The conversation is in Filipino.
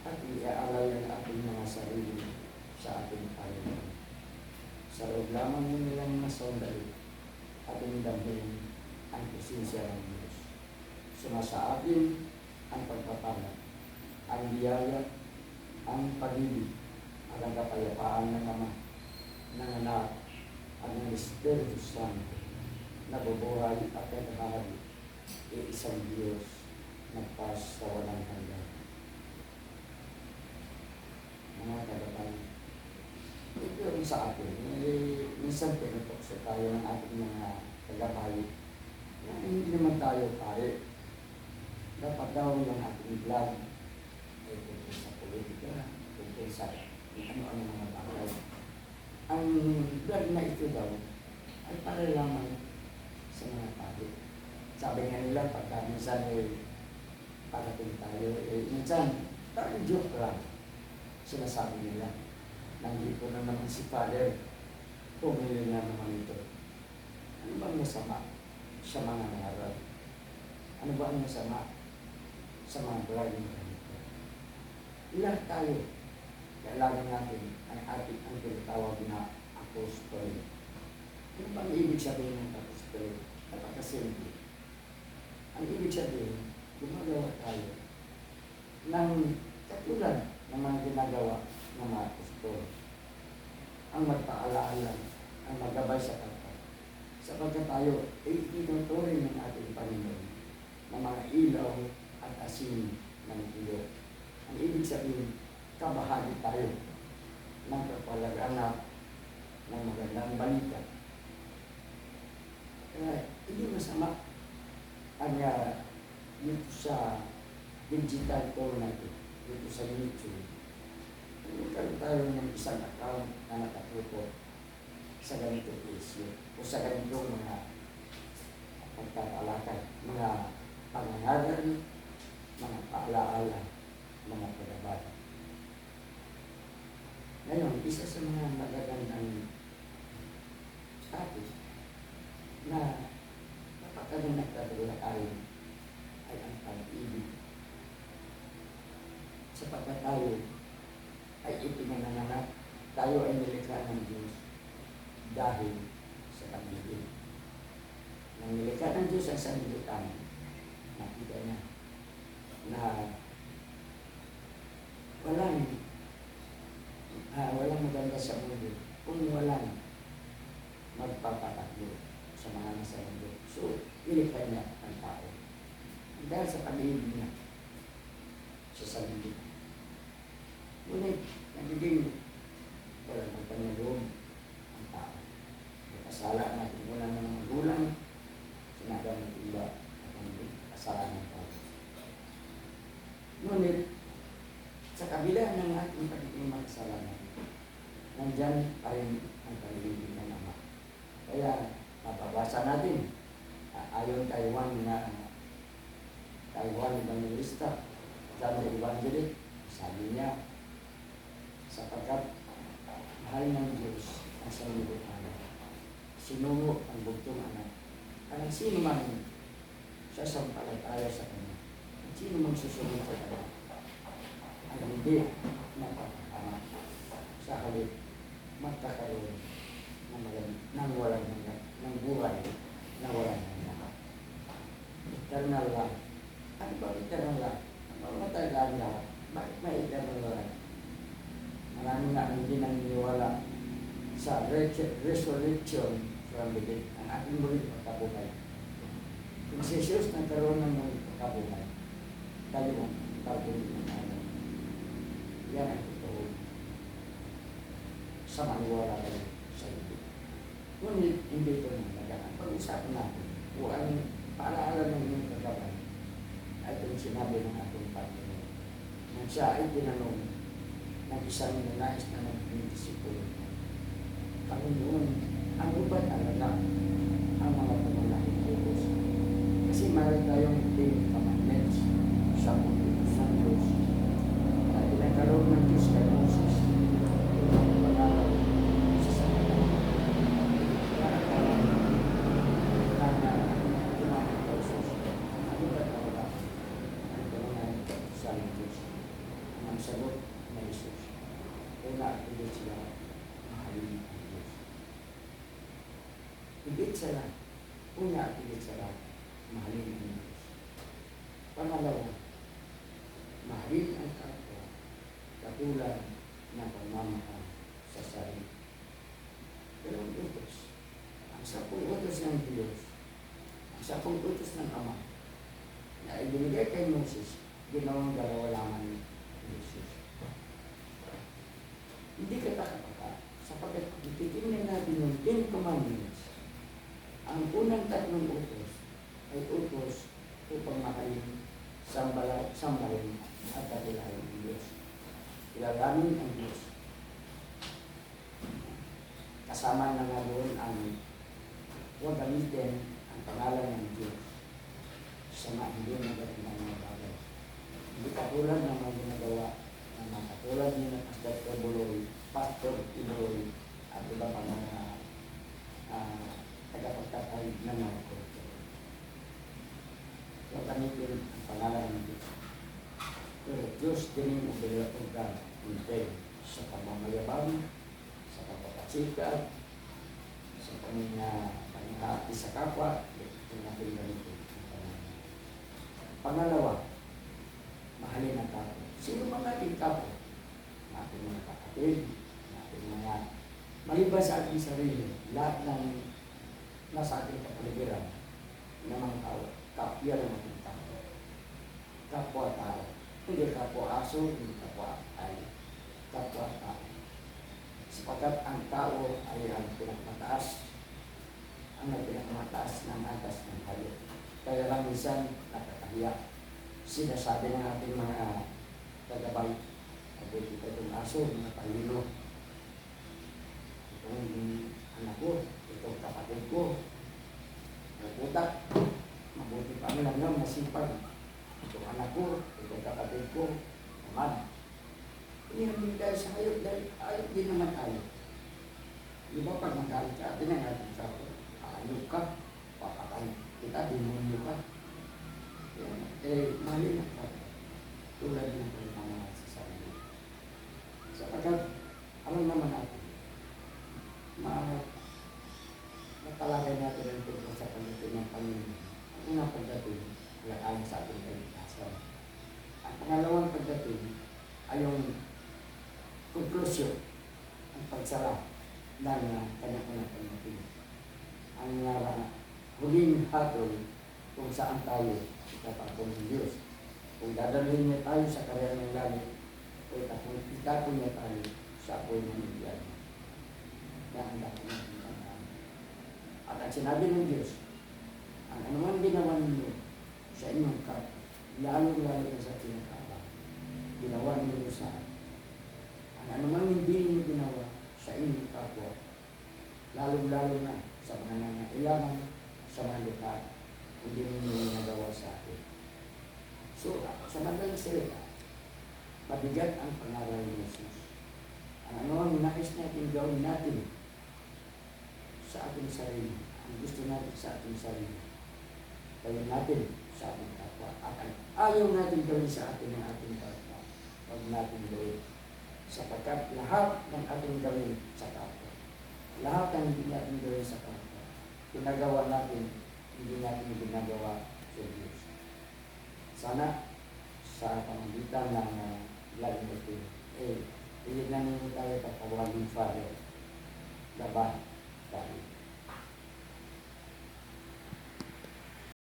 at iaalala ang ating mga sarili sa ating Panginoon. Sa loob lamang ng nilang mga sandali, ating damhin ang presensya ng Diyos. Sumasa atin ang pagpapala, ang biyaya, ang pag-ibig, ang kapayapaan ng Ama, ng Anak, at ng Espiritu Santo, na bubuhay at nagkakahari, iisang Diyos, nagpas sa walang hanggan. Mga kagapan, ito rin sa atin, eh, minsan pinutokso tayo ng ating mga tagapayo na hindi naman tayo pare. Dapat daw yung ating vlog ay tungkol sa politika, tungkol sa ano-ano mga bagay. Ang vlog na ito daw ay para lamang sa mga pare. Sabi nga nila, pagka minsan ay parating tayo, eh, minsan parang joke lang sinasabi nila. Nandito na naman si Father, pumili na naman ito. Ano bang masama sa mga nangaral? Ano ba ang masama sa mga na ganito? Lahat tayo, kailangan natin ang ating ang tinatawag na apostol. Ano bang ibig sabihin ng apostol? Napakasimple. Ang ibig sabihin, gumagawa tayo ng katulad ng mga ginagawa ng mga apostol. Ang magpaalaala, ang magabay sa kapwa. Sapagkat tayo ay itinuturing ng ating Panginoon na mga ilaw at asin ng iyo. Ang ibig sabihin, kabahagi tayo ng kapalaganap ng magandang balita. Kaya hindi masama ang uh, dito sa digital tour natin, dito sa YouTube. Magkaroon tayo ng isang account na nakatuto sa ganitong issue o sa ganitong mga pagtatalakay, mga pangangalan, mga paalaala, mga pagabay. Ngayon, isa sa mga magagandang topic na napakagandang nagtatalakay ay ang pag-ibig. Sapagkat tayo ay ipinanganak, tayo ay nilikha ng Diyos dahil sa pag-ibig. Nang nilikha ng Diyos ang sanlibutan, nakita niya na walang ah, walang maganda sa mundo kung walang magpapatakbo sa mga nasa mundo. So, nilikha niya ang tao. Dahil sa pag-ibig niya sa sarili. Ngunit, nagiging walang magpanaloob ang tao. May kasala natin wala ng mga magulang, sinagamit iba ang kasalanan ng tao. Ngunit, sa kabila ng ating pagiging makasalanan, nandyan pa rin ang pag-ibig ng Ama. Kaya, mababasa natin, uh, ayon kay Juan na kay Juan Evangelista, John the Evangelist, sabi niya, sapagkat mahal ng Diyos ang sanlibutan. Sinumo ang bugtong anak. Ang sino man sasampalataya sa Kanya, at sino man susunod sa Kanya, ay hindi mapapakamat sa halip magkakaroon ng, magand- ng walang hanggan, ng buhay na walang hanggan. Eternal life. Ano ba eternal life? Mamatay lang lahat. Bakit may eternal life? Marami nga ang hindi naniniwala sa res- resurrection from the dead. Ang ating muling pagkabuhay. Kung si Jesus nagkaroon ng muling pagkabuhay, tayo mo, pagkabuhay ng ano. Yan ang totoo. Sa maniwala tayo sa iyo. Ngunit hindi ito mahalaga. Ang pag-usapan natin, o ang paalaala ng inyong kagabay, ay itong sinabi ng ating Panginoon. Nang siya ay tinanong ng isang nais na naging disipulo. Panginoon, ano ba talaga ang mga pangunahin ng Diyos? Kasi meron tayong Ten Commandments sa Pagkakas ng Diyos. At pinagkaroon ng Diyos kay Moses ano ang pangarap sa sarili. Para parang kaya pinagkaroon ng Diyos. Ang pangunahin sa Diyos? Ang na Isus. Kaya natin sila mahalin. Higit sa lahat, una at higit sa lahat, mahalin ang Diyos. Pangalawa, mahalin ang kapwa katulad ng pagmamahal sa sarili. Dalawang utos. Ang sapong utos ng Diyos, ang sapong utos ng Ama, na ibinigay kay Moses, ginawang dalawa lamang ni Jesus. Hindi ka takapaka, sapagkat titignan natin yung Ten Commandments. Ang unang tatlong utos ay utos upang mahalin, sambalan, sambahin at katilahin ng Diyos. Kilalanin ang Diyos. Kasama na nga doon ang huwag gamitin ang pangalan ng Diyos sa mga hindi magandang mga bagay. Hindi katulad ng mga ginagawa ng mga katulad ni na Pastor Tebuloy, Pastor Tibuloy, at iba pa mga uh, tagapagtatay ng mga kulto. Huwag gamitin ang pangalan ng Diyos. Diyos din ang bilatugan hindi sa pamamayabang, sa pagpapatsikat, sa panghati sa kapwa, ito natin gamitin ang pangalan. Pangalawa, mahalin ang kapwa. Sino man natin kapwa? Ang ating mga kapatid, ang ating mga maliban sa ating sarili, lahat ng nasa ating kapaligiran ng mga tao, kapya ng ating kapwa. Kapwa tao. Hindi kapwa aso, hindi kapwa ay kapwa tao. Sapagkat ang tao ay ang pinakamataas, ang pinakamataas ng atas ng hayop. Kaya lang minsan nakakahiya. Sinasabi ng ating mga tagabay, sabi kita itong aso, mga palino. Itong anak ko, itong kapatid ko, nagutak, mabuti pa lang nga masipag. Itong anak ko, itong kapatid ko, naman. Inihamin tayo sa hayop dahil ayop din naman tayo. Di ba pag magalit ka, papakain kita, ka. Yan. Eh, mali na ka. Tulad ng pagmamahal sa alam naman natin, ma natalagay natin ang tungkol sa pagdating ng Panginoon. Ang unang pagdating, alang sa ating kaligtasan. Ang pangalawang pagdating ay yung conclusion, ang pagsara ng uh, kanyang unang pagdating. Ang uh, huling hatol kung saan tayo itatapon ng Diyos. Kung dadalhin niya tayo sa karera ng langit, o itatapon niya tayo sa apoy ng Indian. Yan ang dapat. At ang sinabi ng Diyos, ang anuman ginawa ninyo sa inyong kapwa, lalo-lalo na sa pinakaba, ginawa ninyo sa akin. Ang anuman hindi ninyo ginawa sa inyong kapwa, lalo-lalo na sa mga nangailangan sa mga lupa, hindi ninyo nagawa sa akin. So, sa madaling salita, mabigat ang pangaral ni Jesus. Ang ano ang nais natin gawin natin sa ating sarili, ang gusto natin sa ating sarili, gawin natin sa ating kapwa. Ayaw natin gawin sa atin ng ating kapwa, huwag natin gawin. Sapagkat lahat ng ating gawin sa kapwa, lahat ng hindi natin gawin sa kapwa, ginagawa natin, hindi natin ginagawa sa Diyos. Sana sa pamagitan ng uh, vlog ito, eh, hindi na ninyo tayo tatawagin Father, Laban, Father.